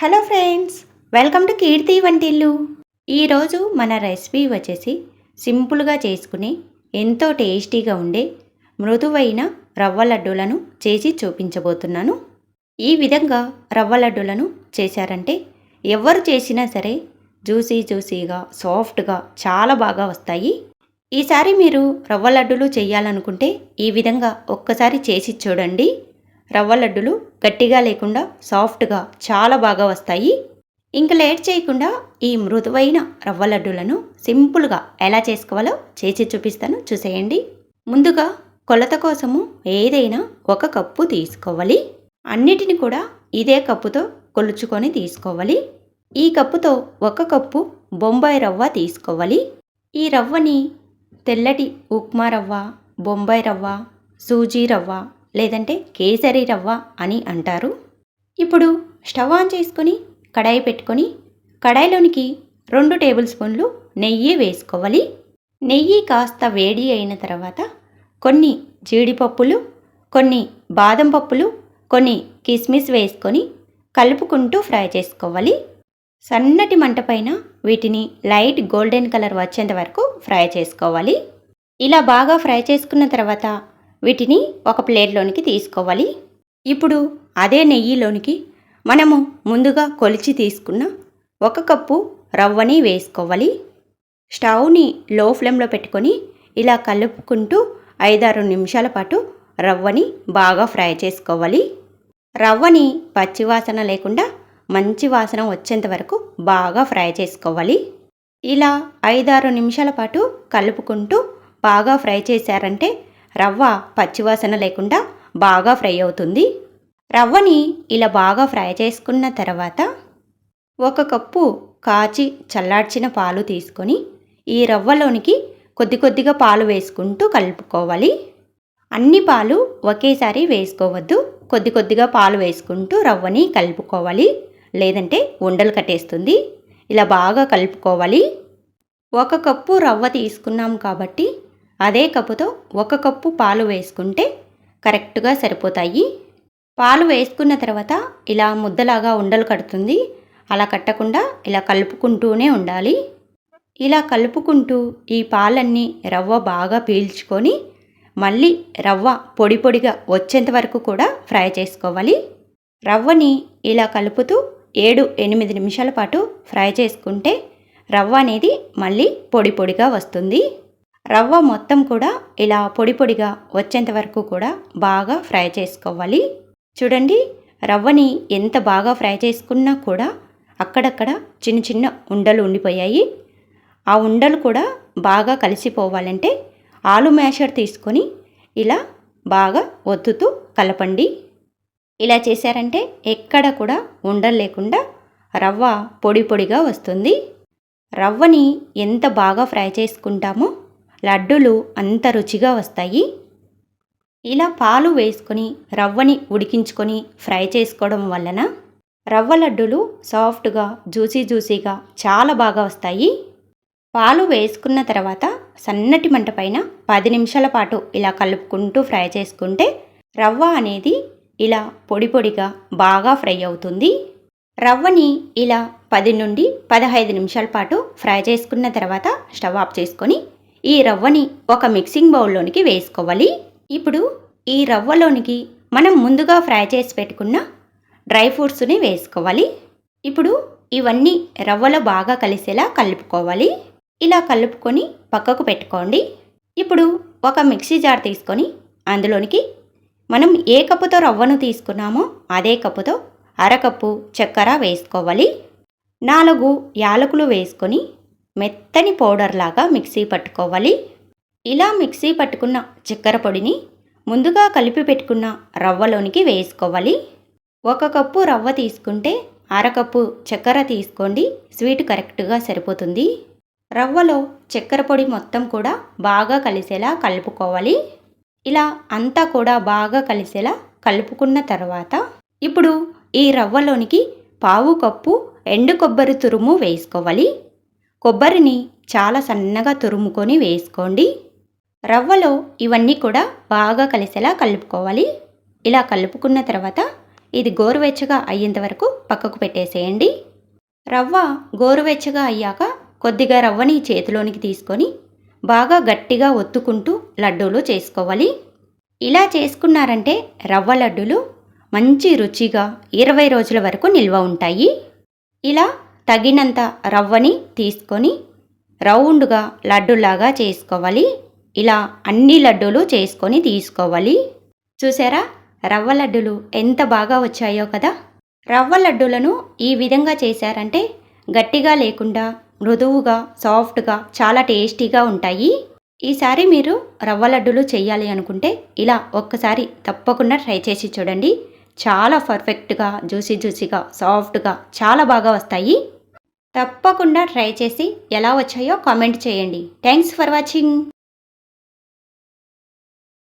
Hello friends welcome to Keerthi వంటిల్లు. ఈరోజు మన రెసిపీ వచ్చేసి సింపుల్గా చేసుకుని ఎంతో టేస్టీగా ఉండే మృదువైన రవ్వ లడ్డూలను చేసి చూపించబోతున్నాను. ఈ విధంగా రవ్వ లడ్డూలను చేశారంటే ఎవరు చేసినా సరే జ్యూసీ జ్యూసీగా సాఫ్ట్గా చాలా బాగా వస్తాయి. ఈసారి మీరు రవ్వ లడ్డూలు చేయాలనుకుంటే ఈ విధంగా ఒక్కసారి చేసి చూడండి. రవ్వ లడ్డులు గట్టిగా లేకుండా సాఫ్ట్గా చాలా బాగా వస్తాయి. ఇంక లేట్ చేయకుండా ఈ మృదువైన రవ్వ లడ్డులను సింపుల్గా ఎలా చేసుకోవాలో చేసి చూపిస్తాను. చూసేయండి. ముందుగా కొలత కోసము ఏదైనా ఒక కప్పు తీసుకోవాలి. అన్నిటిని కూడా ఇదే కప్పుతో కొలుచుకొని తీసుకోవాలి. ఈ కప్పుతో ఒక కప్పు బొంబాయి రవ్వ తీసుకోవాలి. ఈ రవ్వని తెల్లటి ఉప్మా రవ్వ బొంబాయి రవ్వ సూజీ రవ్వ లేదంటే కేసరి రవ్వ అని అంటారు. ఇప్పుడు స్టవ్ ఆన్ చేసుకొని కడాయి పెట్టుకొని కడాయిలోనికి రెండు టేబుల్ స్పూన్లు నెయ్యి వేసుకోవాలి. నెయ్యి కాస్త వేడి అయిన తర్వాత కొన్ని జీడిపప్పులు కొన్ని బాదం పప్పులు కొన్ని కిస్మిస్ వేసుకొని కలుపుకుంటూ ఫ్రై చేసుకోవాలి. సన్నటి మంట పైన వీటిని లైట్ గోల్డెన్ కలర్ వచ్చేంత వరకు ఫ్రై చేసుకోవాలి. ఇలా బాగా ఫ్రై చేసుకున్న తర్వాత వీటిని ఒక ప్లేట్లోనికి తీసుకోవాలి. ఇప్పుడు అదే నెయ్యిలోనికి మనము ముందుగా కొలిచి తీసుకున్న ఒక కప్పు రవ్వని వేసుకోవాలి. స్టవ్ని లో ఫ్లేమ్లో పెట్టుకొని ఇలా కలుపుకుంటూ ఐదారు నిమిషాల పాటు రవ్వని బాగా ఫ్రై చేసుకోవాలి. రవ్వని పచ్చివాసన లేకుండా మంచి వాసన వచ్చేంత వరకు బాగా ఫ్రై చేసుకోవాలి. ఇలా ఐదారు నిమిషాల పాటు కలుపుకుంటూ బాగా ఫ్రై చేశారంటే రవ్వ పచ్చివాసన లేకుండా బాగా ఫ్రై అవుతుంది. రవ్వని ఇలా బాగా ఫ్రై చేసుకున్న తర్వాత ఒక కప్పు కాచి చల్లార్చిన పాలు తీసుకొని ఈ రవ్వలోనికి కొద్ది కొద్దిగా పాలు వేసుకుంటూ కలుపుకోవాలి. అన్ని పాలు ఒకేసారి వేసుకోవద్దు. కొద్ది కొద్దిగా పాలు వేసుకుంటూ రవ్వని కలుపుకోవాలి. లేదంటే ఉండలు కట్టేస్తుంది. ఇలా బాగా కలుపుకోవాలి. ఒక కప్పు రవ్వ తీసుకున్నాం కాబట్టి అదే కప్పుతో ఒక కప్పు పాలు వేసుకుంటే కరెక్ట్గా సరిపోతాయి. పాలు వేసుకున్న తర్వాత ఇలా ముద్దలాగా ఉండలు కడుతుంది. అలా కట్టకుండా ఇలా కలుపుకుంటూనే ఉండాలి. ఇలా కలుపుకుంటూ ఈ పాలన్నీ రవ్వ బాగా పీల్చుకొని మళ్ళీ రవ్వ పొడి పొడిగా వచ్చేంత వరకు కూడా ఫ్రై చేసుకోవాలి. రవ్వని ఇలా కలుపుతూ ఏడు ఎనిమిది నిమిషాల పాటు ఫ్రై చేసుకుంటే రవ్వ అనేది మళ్ళీ పొడి పొడిగా వస్తుంది. రవ్వ మొత్తం కూడా ఇలా పొడి పొడిగా వచ్చేంత వరకు కూడా బాగా ఫ్రై చేసుకోవాలి. చూడండి రవ్వని ఎంత బాగా ఫ్రై చేసుకున్నా కూడా అక్కడక్కడ చిన్న చిన్న ఉండలు ఉండిపోయాయి. ఆ ఉండలు కూడా బాగా కలిసిపోవాలంటే ఆలు మ్యాషర్ తీసుకొని ఇలా బాగా ఒత్తుతూ కలపండి. ఇలా చేశారంటే ఎక్కడ కూడా ఉండలు లేకుండా రవ్వ పొడి పొడిగా వస్తుంది. రవ్వని ఎంత బాగా ఫ్రై చేసుకుంటామో లడ్డూలు అంత రుచిగా వస్తాయి. ఇలా పాలు వేసుకొని రవ్వని ఉడికించుకొని ఫ్రై చేసుకోవడం వలన రవ్వ లడ్డూలు సాఫ్ట్గా జ్యూసీ జ్యూసీగా చాలా బాగా వస్తాయి. పాలు వేసుకున్న తర్వాత సన్నటి మంట పైన పది నిమిషాల పాటు ఇలా కలుపుకుంటూ ఫ్రై చేసుకుంటే రవ్వ అనేది ఇలా పొడి పొడిగా బాగా ఫ్రై అవుతుంది. రవ్వని ఇలా పది నుండి పదహైదు నిమిషాల పాటు ఫ్రై చేసుకున్న తర్వాత స్టవ్ ఆఫ్ చేసుకొని ఈ రవ్వని ఒక మిక్సింగ్ బౌల్లోనికి వేసుకోవాలి. ఇప్పుడు ఈ రవ్వలోనికి మనం ముందుగా ఫ్రై చేసి పెట్టుకున్న డ్రై ఫ్రూట్స్ని వేసుకోవాలి. ఇప్పుడు ఇవన్నీ రవ్వలో బాగా కలిసేలా కలుపుకోవాలి. ఇలా కలుపుకొని పక్కకు పెట్టుకోండి. ఇప్పుడు ఒక మిక్సీ జార్ తీసుకొని అందులోనికి మనం ఏ కప్పుతో రవ్వను తీసుకున్నామో అదే కప్పుతో అరకప్పు చక్కెర వేసుకోవాలి. నాలుగు యాలకులు వేసుకొని మెత్తని పౌడర్ లాగా మిక్సీ పట్టుకోవాలి. ఇలా మిక్సీ పట్టుకున్న చక్కెర పొడిని ముందుగా కలిపి పెట్టుకున్న రవ్వలోనికి వేసుకోవాలి. ఒక కప్పు రవ్వ తీసుకుంటే అరకప్పు చక్కెర తీసుకోండి స్వీట్ కరెక్ట్గా సరిపోతుంది. రవ్వలో చక్కెర పొడి మొత్తం కూడా బాగా కలిసేలా కలుపుకోవాలి. ఇలా అంతా కూడా బాగా కలిసేలా కలుపుకున్న తర్వాత ఇప్పుడు ఈ రవ్వలోనికి పావు కప్పు ఎండు కొబ్బరి తురుము వేసుకోవాలి. కొబ్బరిని చాలా సన్నగా తురుముకొని వేసుకోండి. రవ్వలో ఇవన్నీ కూడా బాగా కలిసేలా కలుపుకోవాలి. ఇలా కలుపుకున్న తర్వాత ఇది గోరువెచ్చగా అయ్యేంత వరకు పక్కకు పెట్టేసేయండి. రవ్వ గోరువెచ్చగా అయ్యాక కొద్దిగా రవ్వని చేతిలోనికి తీసుకొని బాగా గట్టిగా ఒత్తుకుంటూ లడ్డూలు చేసుకోవాలి. ఇలా చేసుకున్నారంటే రవ్వ లడ్డూలు మంచి రుచిగా ఇరవై రోజుల వరకు నిల్వ ఉంటాయి. ఇలా తగినంత రవ్వని తీసుకొని రౌండ్గా లడ్డూలాగా చేసుకోవాలి. ఇలా అన్ని లడ్డూలు చేసుకొని తీసుకోవాలి. చూసారా? రవ్వ లడ్డూలు ఎంత బాగా వచ్చాయో కదా? రవ్వ లడ్డూలను ఈ విధంగా చేశారంటే గట్టిగా లేకుండా మృదువుగా సాఫ్ట్గా చాలా టేస్టీగా ఉంటాయి. ఈసారి మీరు రవ్వ లడ్డూలు చేయాలి అనుకుంటే ఇలా ఒక్కసారి తప్పకుండా ట్రై చేసి చూడండి. చాలా పర్ఫెక్ట్గా జ్యూసీ జ్యూసీగా సాఫ్ట్గా చాలా బాగా వస్తాయి. తప్పకుండా ట్రై చేసి ఎలా వచ్చాయో కామెంట్ చేయండి. Thanks for watching.